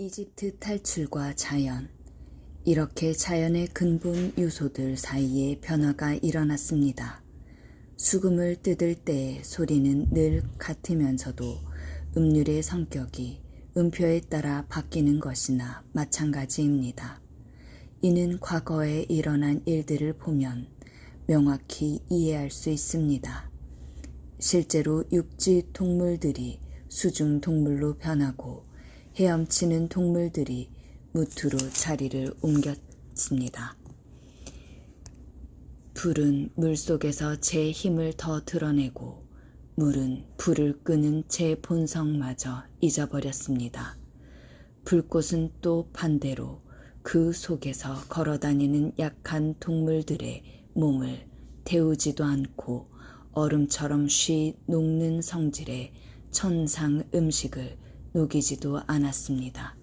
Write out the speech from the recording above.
이집트 탈출과 자연. 이렇게 자연의 근본 요소들 사이에 변화가 일어났습니다. 수금을 뜯을 때의 소리는 늘 같으면서도 음률의 성격이 음표에 따라 바뀌는 것이나 마찬가지입니다. 이는 과거에 일어난 일들을 보면 명확히 이해할 수 있습니다. 실제로 육지 동물들이 수중 동물로 변하고 헤엄치는 동물들이 무트로 자리를 옮겼습니다. 불은 물 속에서 제 힘을 더 드러내고 물은 불을 끄는 제 본성마저 잊어버렸습니다. 불꽃은 또 반대로 그 속에서 걸어다니는 약한 동물들의 몸을 태우지도 않고 얼음처럼 쉬 녹는 성질의 천상 음식을 녹이지도 않았습니다.